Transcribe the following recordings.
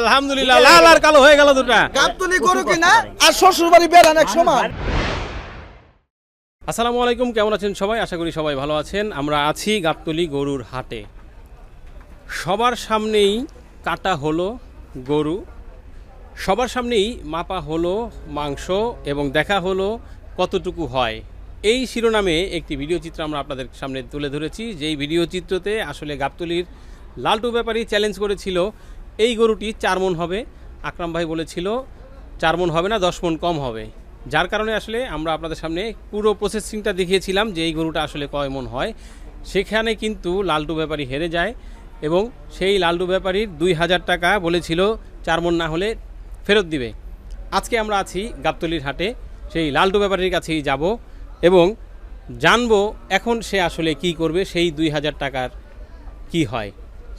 আলহামদুলিল্লাহ। লাল আর কালো হয়ে গেল দুটা। গাবতলি গরু কিনা? আর শ্বশুর বাড়ি বেড়ান এক সমান। আসসালামু আলাইকুম কেমন আছেন সবাই? আশা করি সবাই ভালো আছেন। আমরা আছি গাবতলি গরুর হাটে। সবার সামনেই কাটা হলো গরু। সবার সামনেই মাপা হলো মাংস এবং দেখা হলো কতটুকু হয়। এই শিরোনামে একটি ভিডিও চিত্র আমরা আপনাদের সামনে তুলে ধরেছি। যেই ভিডিও চিত্রতে আসলে গাবতলির লালটু ব্যাপারী চ্যালেঞ্জ করেছিল, এই গরুটি চার মন হবে। আকরাম ভাই বলেছিল, চার মন হবে না, দশ মন কম হবে। যার কারণে আসলে আমরা আপনাদের সামনে পুরো প্রসেসিংটা দেখিয়েছিলাম যে এই গরুটা আসলে কয় মন হয়। সেখানে কিন্তু লালটু ব্যাপারী হেরে যায় এবং সেই লালটু ব্যাপারীর দুই হাজার টাকা বলেছিল, চার মন না হলে ফেরত দিবে। আজকে আমরা আছি গাবতলির হাটে, সেই লালটু ব্যাপারীর কাছেই যাব। এবং জানব এখন সে আসলে কি করবে সেই দুই হাজার টাকার কি হয়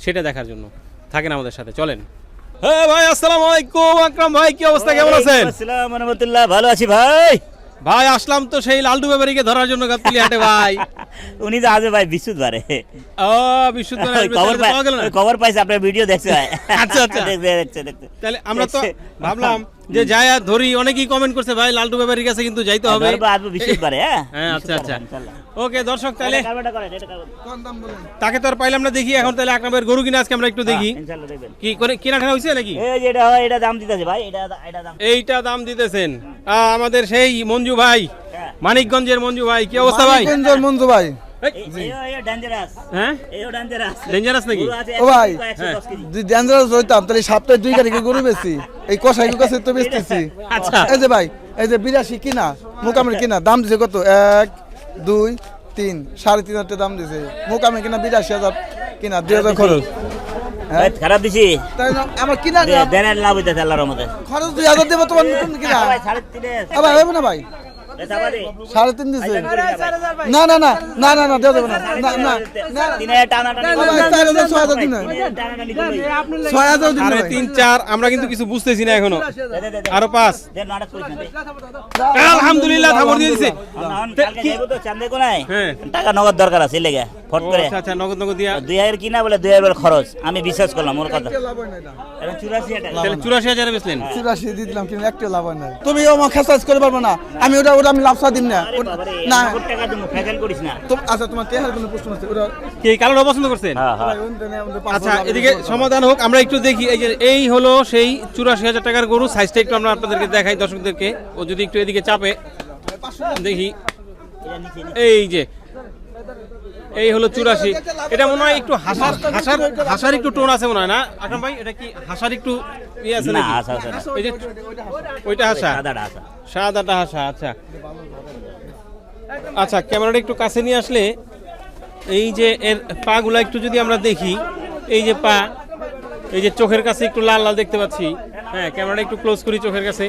সেটা দেখার জন্য। থাকেন আমাদের সাথে চলেন। হ্যাঁ ভাই আসসালামু আলাইকুম আকরাম ভাই কি অবস্থা কেমন আছেন? আসসালাম রহমতুল্লাহ ভালো আছি ভাই। ভাই আসলাম তো সেই লালডু ব্যাপারীকে ধরার জন্য গাবতলি হাটে ভাই। উনি তো আজে ভাই বিশুদ্ধবারে। ও বিশুদ্ধ খবর পাওয়া গেল না? খবর পাইছে আপনার ভিডিও দেখছে ভাই আচ্ছা, আচ্ছা। দেখছে দেখছে দেখছে তাহলে আমরা তো ভাবলাম যে যাই আর ধরি অনেকেই কমেন্ট করছে ভাই লালটু ব্যাপারীর কাছে কিন্তু যাইতে হবে। আসব বিশুদ্ধবারে হ্যাঁ? হ্যাঁ আচ্ছা আচ্ছা। ইনশাআল্লাহ। ওকে দর্শক তাহলে তাকে তো আর পাইলাম না দেখি এখন তাহলে আকরামের গরু কিনা আজকে আমরা একটু দেখি। হ্যাঁ, ইনশাআল্লাহ দেখবেন। কি করে কিনা ঠানা হয়েছে নাকি? এই যে এটা এটা দাম দিতেছে ভাই এটা এটা দাম। এইটা দাম দিতেছেন। আহ, আমাদের সেই মঞ্জু ভাই। মানিকগঞ্জের মঞ্জু ভাই কি অবস্থা ভাই মানিকগঞ্জের মঞ্জু ভাই হ্যাঁ এইও dangerous। Dangerous নাকি? গরু আছে ও ভাই। 110 কেজি। যদি ডেঞ্জারাস হইতাম তাহলে সপ্তাহে দুই গাড়ি গরু বেশি এই কষাই কাছে তো বেচতেছি আচ্ছা এই যে ভাই এই যে বিরাশি কিনা মোকামের কিনা দাম দিছে কত এক দুই তিন সাড়ে তিন হাজার দাম দিছে মোকামে কিনা বিরাশি হাজার কিনা দুই হাজার খরচ হ্যাঁ? খারাপ দিছি আমার কিনা দেনের লাভ হইতেছে আল্লাহর রহমতে। খরচ দুই হাজার দেবো তোমার কিনা ভাই, আবার হবে না ভাই এ চাপা দে। সাড়ে তিন দিছে। না? না না না না না দেওয়া যাবে না। ছয় হাজার দিন তিন চার আমরা কিন্তু কিছু বুঝতেছি না এখনও। আরও পাঁচ। আলহামদুলিল্লাহ থামর দিয়ে দিছে? হ্যাঁ। টাকা নগদ দরকার আছে লেগে ফট করে। আচ্ছা আচ্ছা নগদ নগদ দিয়া। দুই হাজার কিনা বলে দুই হাজার খরচ। আমি বিশ্বাস করলাম ওর কথা। লাভ না। এটা। এখন চুরাশি হাজার টাকা। তাহলে চুরাশি হাজারে বেচলেন? চুরাশি দিলাম কিন্তু একটা লাভ হয় না তুমি আমার খেসাজ করে পারব না। আমি ওটা ওটা আমি লাফসা দিন না। না। টাকা দিমু, ফেজাল করিস না। আচ্ছা তোমার তেহার কোনো প্রশ্ন আছে? ওরা কি কালোটা পছন্দ করছেন হ্যাঁ হ্যাঁ। আচ্ছা এদিকে সমাধান হোক আমরা একটু দেখি এই যে এই হলো সেই চুরাশি হাজার টাকার গরু। সাইজটা একটু আমরা আপনাদেরকে দেখাই দর্শকদেরকে। ও যদি একটু এদিকে চাপে দেখি। এই যে এই হলো চুরাশি। এটা মনে হয় একটু হাসার হাসার হাসার একটু টোন আছে মনে হয় না? আকরাম ভাই এটা কি হাসার একটু ইয়ে আছে না আসা না। এই যে ওইটা হাসা। সাদাটা আসা সাদাটা হাসা আচ্ছা। আচ্ছা ক্যামেরাটা একটু কাছে নিয়ে আসলে এই যে এর পাগুলা একটু যদি আমরা দেখি এই যে পা এই যে চোখের কাছে একটু লাল লাল দেখতে পাচ্ছি। হ্যাঁ ক্যামেরাটা একটু ক্লোজ করি চোখের কাছে।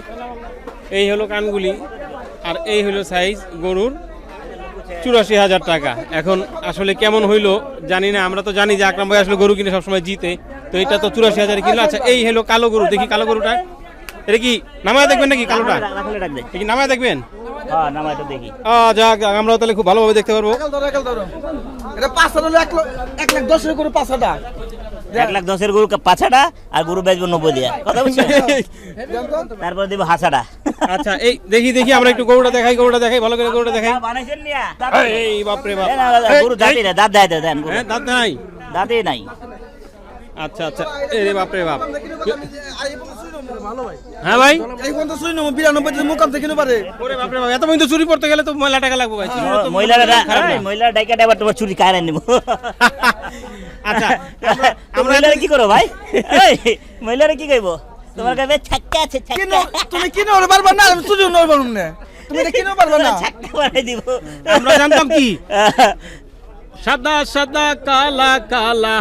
এই হলো কানগুলি আর এই হলো সাইজ গরুর। চুরাশি হাজার টাকা। এখন আসলে কেমন হইল জানি না আমরা তো জানি যে আকরাম ভাই আসলে গরু কিনে সবসময় জিতে। তো এটা তো চুরাশি হাজার কিলো আচ্ছা এই হলো কালো গরু দেখি কালো গরুটা। এটা কি নামায় দেখবেন নাকি কালোটা? কি নামায় দেখবেন? হ্যাঁ যাক আমরাও তাহলে খুব ভালোভাবে দেখতে পারব। একাল ধরো, একাল ধরো। এটা পাঁচ হাজার হলো এক লাখ- এক লাখ দশের করে পাঁচ হাজার এক লাখ দশের গরু পাছাটা আর গরু বেচবো নব্বই দিয়া। কথা বুঝছ তারপর দিব হাসাটা। আচ্ছা এই দেখি দেখি আমরা একটু গরুটা দেখাই গরুটা দেখাই ভালো করে গরুটা দেখাই। বানাইছেন নিয়া এই বাপরে বাপ না, গরু দাঁতই না দাঁত দেয় দেন হ্যাঁ দাঁত নাই। দাঁতই নাই। আচ্ছা আচ্ছা এই রে বাপরে বাপ। হ্যাঁ ভাই। এই পর্যন্ত শুনি না বিরানব্বই দিন মোকাম থেকে পারে ওরে বাপরে বাপ এত পর্যন্ত চুরি গেলে তো ময়লা টাকা লাগবে। ভাই মহিলারা। মহিলারা ডাইকা ডাইবার তোমার চুরি কায়রা নিব। আচ্ছা আমরা কি করো ভাই? এই, মহিলারা কি কইব? তোমার কাছে ছাক্কা আছে কিনো ছাক্কা তুমি কিনো পারবা না আমি পারুম না। তুমি এটা কিনো পারবা না? ছাক্কা বানাই দিব। আমরা জানতাম কি? সাদা সাদা কালা কালা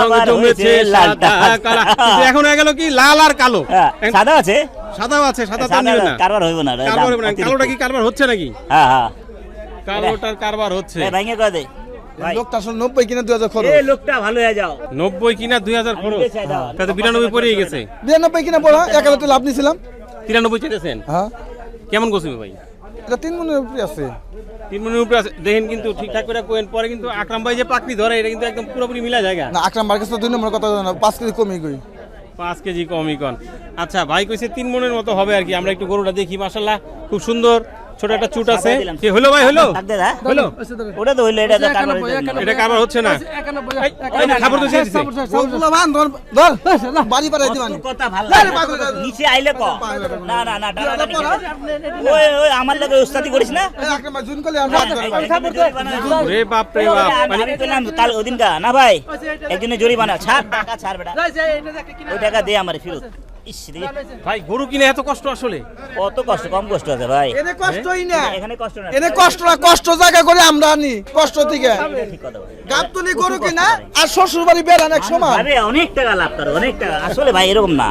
রং জমেছে সাদা কালা। এখন হয়ে গেল কি লাল আর কালো? হ্যাঁ, সাদা আছে? সাদাও আছে সাদা তো সাদা নিবে না। কারবার হইব না কারবার হবে না। কালোটা কি কারবার হচ্ছে নাকি? হ্যাঁ হ্যাঁ। কালোটার কারবার হচ্ছে। ভাঙে কয় দে। লোকটা আসলে নব্বই কিনা দুই হাজার খরচ। এই লোকটা ভালো হয়ে যাও। নব্বই কিনা দুই হাজার খরচ। তাতে বিরানব্বই গেছে। বিরানব্বই কিনা পড়া এক হাজার লাভ নিয়েছিলাম তিরানব্বই চেয়েছেন হ্যাঁ। কেমন গোসিবে ভাই? এটা তিন মনের উপরে আছে। তিন মনের উপরে আছে। দেখেন কিন্তু ঠিকঠাক করে কোয়েন পরে কিন্তু আকরাম ভাই যে ধরে এটা কিন্তু একদম পুরোপুরি মিলা জায়গা। না আকরাম বার কাছে দুই নম্বর কথা না পাঁচ কেজি কমই গই পাঁচ কেজি কমই কন। আচ্ছা ভাই কইছে তিন মনের মতো হবে আর কি আমরা একটু গরুটা দেখি মাসাল্লাহ খুব সুন্দর। ছোট একটা চুট আছে কি হলো ভাই হলো দাদা হলো ওটা তো হইল এটা তো এটা কারবার হচ্ছে না খাবার তো ধর ধর বাড়ি পাড়াই দিবানি কথা ভালো নিচে আইলে ক না না না ওই ওই আমার লাগে উস্তাদি করিস না জুন করলে রে বাপ রে বাপ মানে আমি পেলাম কাল ওদিনকা না ভাই একজনের জরিমানা ছাড় টাকা ছাড় বেটা ওই টাকা দে আমার ফেরত ভাই গরু কিনে এত কষ্ট আসলে? কত কষ্ট কম কষ্ট আছে ভাই। এনে কষ্টই না। এখানে কষ্ট না। এনে কষ্ট না কষ্ট জায়গা করে আমরা আনি কষ্ট থেকে। ঠিক গাবতলি গরু কিনা আর শ্বশুর বাড়ি বেড়ান এক সময়। আরে অনেক টাকা লাভ করে অনেক টাকা। আসলে ভাই এরকম না।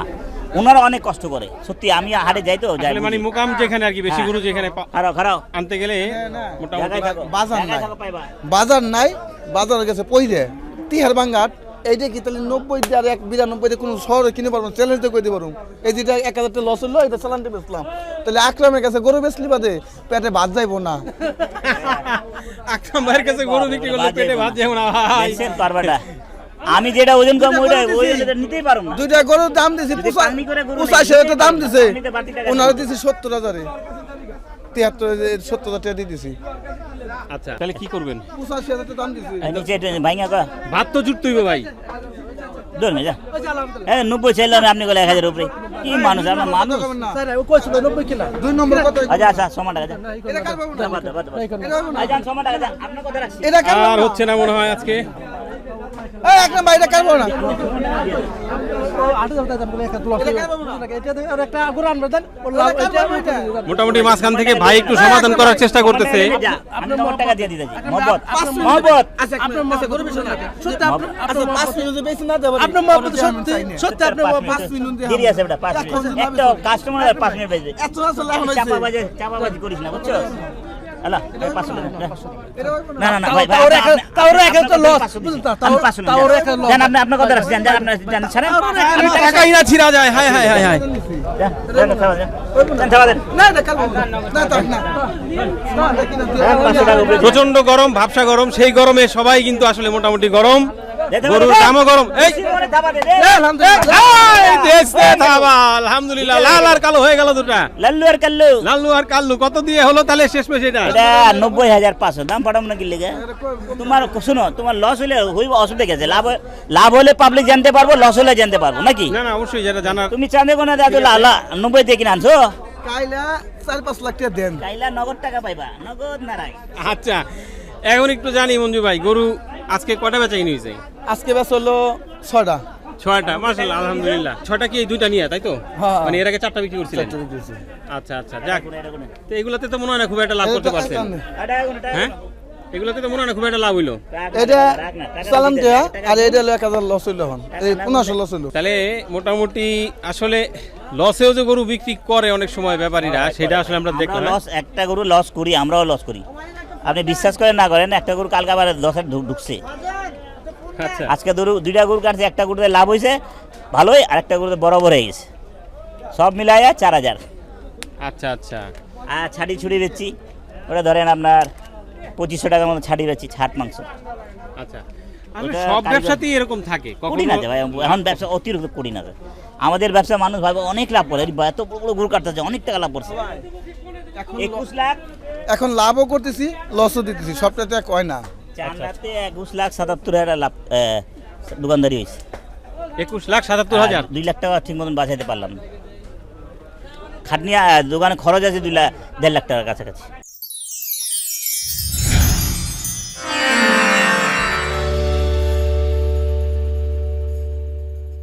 ওনারা অনেক কষ্ট করে। সত্যি আমি হাটে যাই তো যাই মানে মুকাম যেখানে আর কি বেশি হ্যাঁ। গরু যেখানে পা- খারাও খারাও আনতে গেলে মোটামুটি বাজার নাই। বাজার নাই বাজার গেছে পইরে তিহার বাঙ্গাট এইটা কি তাহলে নব্বই দিয়ে আর এক বিরানব্বই কোনো শহরে কিনে পারব চ্যালেঞ্জ তো করে দিতে পারব। এই যেটা এক হাজার টাকা লস হলো এটা চালানটা বেচলাম। তাহলে আকরামের কাছে গরু বেচলি বাদে পেটে ভাত যাইবো না। আকরাম ভাইয়ের কাছে গরু বিক্রি করলে পেটে ভাত যাবে না ভাই। পারবাটা আমি যেটা ওজন কম ওইটা ওই ওজনটা নিতেই পারব না। দুইটা গরুর দাম দিছি পঁচাশি হাজার দাম দিছে। ওনারা। দিছি সত্তর হাজারে। তিয়াত্তর সত্তর হাজার টাকা দিয়ে দিছি। আচ্ছা। তাহলে কি করবেন? পঁচাশি হাজার টাকা দাম দিছি। নিচে এটা ভাঙা ভাত তো জুট তুইবে ভাই। ধরুন না যা। হ্যাঁ নব্বই চাইলাম আপনি বলে এক হাজার উপরে। কি মানুষ আমরা মানুষ। দুই নম্বর আচ্ছা আচ্ছা সমান টাকা যা এটা কার বাবু না? বাদ দাও, বাদ দাও, বাদ দাও। এটা বাবু না? আচ্ছা, সমান টাকা আপনার কথা রাখছি আর হচ্ছে না মনে হয় আজকে। এটা না। মোটামুটি মাঝখান থেকে ভাই একটু সমাধান করার চেষ্টা করতেছে। মহব্বত। আচ্ছা আচ্ছা কাস্টমার। চাপাবাজি চাপাবাজি করিস না বুঝছ? হ্যালো পাঁচশো টাকা যা। এটা হইবো না? না না না ভাই ভাই তাও আপনি- রেখে- আপনি- তাও রেখে আপনার তো কথা loss, পাঁচশো বুঝলেন দিচ্ছি। তো? আমি তাও- পাঁচশো তাও নিলাম। রেখে loss। জান, আপনি আপনার কথা রাখছি জান, জান, জান, ছাড়েন। আমি টাকাই না ছিড়া যায় হাই হাই হাই হাই যা, যান, খাওয়া যান। যান, খাওয়া যান। না এটা কার বাবু না? না তো না না দেখি না যান, পাঁচশো টাকা উপরে দিন। প্রচণ্ড গরম ভাবসা গরম সেই গরমে সবাই কিন্তু আসলে মোটামুটি গরম যেতে গরুর দামও গরম এই আলহামদুলিল্লাহ লাল আর কালো হয়ে গেল দুটা। লাল্লু আর কাল্লু। লাল্লু আর কাল্লু কত দিয়ে হলো তাহলে শেষ মেশ এটা? এটা নব্বই হাজার পাঁচশো দাম পাঠাবো না কিনলে গে? তোমার শোনো তোমার লস হলে হইব অসুবিধা গেছে লাভ লাভ হলে পাবলিক জানতে পারব লস হলে জানতে পারব নাকি? না না অবশ্যই যেটা জানার তুমি চাঁদে কোনা দাদু লালা নব্বই দিয়ে কিনে আনছো? কাইলা চার পাঁচ লাখ টাকা দেন। কাইলা নগদ টাকা পাইবা নগদ নারাই আচ্ছা এখন একটু জানি মঞ্জু ভাই গরু আজকে কটা বেচা কিনে হয়েছে আজকে ব্যাস হলো ছটা ছয়টা আলহামদুলিল্লাহ। ছয়টা কি এই দুইটা নিয়ে তাই তো? হ্যাঁ। মানে এর আগে চারটা বিক্রি করছিলেন? আচ্ছা আচ্ছা যাক। তো এগুলোতে তো মনে হয় না খুব একটা লাভ করতে পারছেন। হ্যাঁ? এগুলোতে তো মনে হয় খুব একটা লাভ হইল। এটা চালান দেয়া আর এটা এক হাজার লস হইল এখন। পনেরোশো লস হইল। তাহলে মোটামুটি আসলে লসেও যে গরু বিক্রি করে অনেক সময় ব্যাপারীরা সেটা আসলে আমরা দেখলাম লস একটা গরু লস করি আমরাও লস করি। আপনি বিশ্বাস করেন না করেন একটা গরু কালকে আবার লসে ঢুকছে। আজকে গরু দুইটা গরু কাটছে একটা গরুতে লাভ হয়েছে ভালোই আর একটা গরুতে বরাবর হয়ে গেছে। সব মিলাইয়া চার হাজার। আচ্ছা আচ্ছা। আর ছাড়ি ছুড়ি বেচছি ওটা ধরেন আপনার পঁচিশশো টাকার মতো ছাড়ি বেচছি ছাট মাংস। আচ্ছা। সব ব্যবসাতেই এরকম থাকে? করি না ভাই এখন ব্যবসা অতিরিক্ত করি না। আমাদের ব্যবসা মানুষ ভাবে অনেক লাভ করে এত বড় বড় গরু কাটতেছে অনেক টাকা লাভ করছে। একুশ লাখ। এখন লাভও করতেছি লসও দিতেছি সবটাতে এক হয় না। চার একুশ লাখ সাতাত্তর হাজার লাভ দোকানদারি হয়েছে। একুশ লাখ সাতাত্তর হাজার? দুই লাখ টাকা ঠিক মতন বাঁচাইতে পারলাম না। খাটনি দোকানে খরচ আছে দুই লাখ দেড় লাখ টাকার কাছাকাছি।